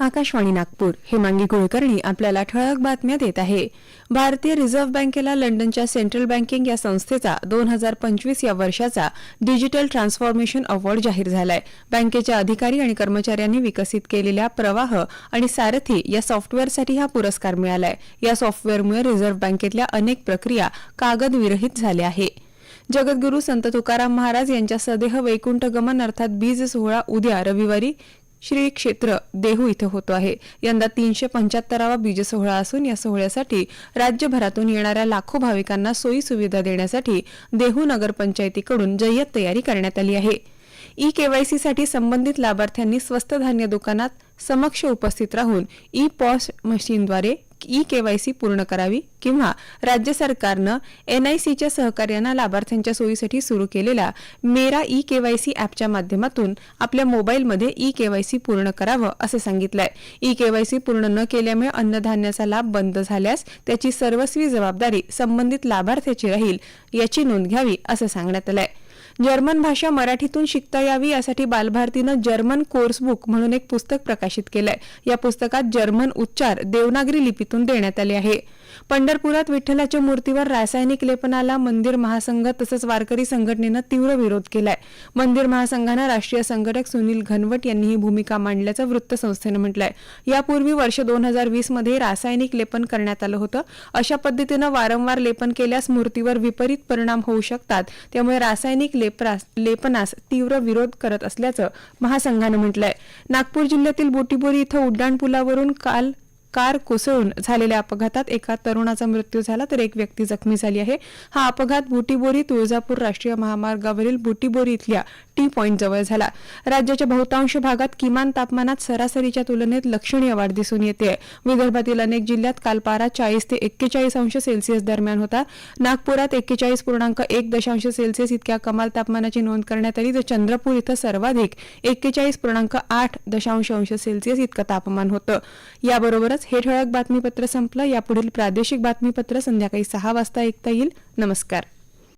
आकाशवाणी नागपूर. हेमांगी कुलकर्णी आपल्याला ठळक बातम्या देत आहे. भारतीय रिझर्व्ह बँकेला लंडनच्या सेंट्रल बँकिंग या संस्थेचा दोन हजार पंचवीस या वर्षाचा डिजिटल ट्रान्सफॉर्मेशन अवॉर्ड जाहीर झालाय. बँकेच्या अधिकारी आणि कर्मचाऱ्यांनी विकसित केलेल्या प्रवाह आणि सारथी या सॉफ्टवेअरसाठी हा पुरस्कार मिळालाय. या सॉफ्टवेअरमुळे रिझर्व्ह बँकेतल्या अनेक प्रक्रिया कागदविरहित झाल्या आहे. जगद्गुरू संत तुकाराम महाराज यांच्या सदेह वैकुंठ गमन अर्थात बीज सोहळा उद्या रविवारी श्री क्षेत्र देहू इथं होतो आहे. यंदा तीनशे पंच्याहत्तरावा बीज सोहळा असून या सोहळ्यासाठी राज्यभरातून येणाऱ्या लाखो भाविकांना सोयी सुविधा देण्यासाठी देहू नगरपंचायतीकडून जय्यत तयारी करण्यात आली आहे. ई केवायसीसाठी संबंधित लाभार्थ्यांनी स्वस्त धान्य दुकानात समक्ष उपस्थित राहून ई पॉस मशीनद्वारे ई केवायसी पूर्ण करावी किंवा राज्य सरकारनं एनआयसीच्या सहकार्यानं लाभार्थ्यांच्या सोयीसाठी सुरू केलेल्या मेरा ई केवायसी ॲपच्या माध्यमातून आपल्या मोबाईलमध्ये ई केवायसी पूर्ण करावं असं सांगितलंय. ई केवायसी पूर्ण न केल्यामुळे अन्नधान्याचा लाभ बंद झाल्यास त्याची सर्वस्वी जबाबदारी संबंधित लाभार्थ्याची राहील याची नोंद घ्यावी असं सांगण्यात आलंय. जर्मन भाषा मराठीतून शिकता यावी यासाठी बालभारतीनं जर्मन कोर्स बुक म्हणून एक पुस्तक प्रकाशित केलंय. या पुस्तकात जर्मन उच्चार देवनागरी लिपीतून देण्यात आले आहे. पंढरपुरात विठ्ठलाच्या मूर्तीवर रासायनिक लेपनाला मंदिर महासंघ तसंच वारकरी संघटनेनं तीव्र विरोध केलाय. मंदिर महासंघानं राष्ट्रीय संघटक सुनील घनवट यांनी ही भूमिका मांडल्याचं वृत्तसंस्थेनं म्हटलंय. यापूर्वी वर्ष दोन हजार वीसमध्ये रासायनिक लेपन करण्यात आलं होतं. अशा पद्धतीनं वारंवार लेपन केल्यास मूर्तीवर विपरीत परिणाम होऊ शकतात. त्यामुळे रासायनिक लेपरास लेपनास तीव्र विरोध करत असल्याचं महासंघानं म्हटलंय. नागपूर जिल्ह्यातील बोटीबोरी इथं उड्डाणपुलावरून काल कार कोसळून झालेल्या अपघातात एका तरुणाचा मृत्यू झाला तर एक व्यक्ती जखमी झाली आहे. हा अपघात बुटीबोरी तुळजापूर राष्ट्रीय महामार्गावरील बुटीबोरी इथल्या टी पॉईंट जवळ झाला. राज्याच्या बहुतांश भागात किमान तापमानात सरासरीच्या तुलनेत लक्षणीय वाढ दिसून येते. विदर्भातील अनेक जिल्ह्यात काल पारा चाळीस ते एक्केचाळीस अंश सेल्सिअस दरम्यान होता. नागपुरात एक्केचाळीस पूर्णांक एक दशांश सेल्सिअस इतक्या कमाल तापमानाची नोंद करण्यात आली तर चंद्रपूर इथं सर्वाधिक एक्केचाळीस पूर्णांक आठ दशांश अंश सेल्सिअस इतकं तापमान होतं. याबरोबरच हे ठळक बातमीपत्र संपलं. यापुढील प्रादेशिक बातमीपत्र संध्याकाळी सहा वाजता ऐकता येईल. नमस्कार.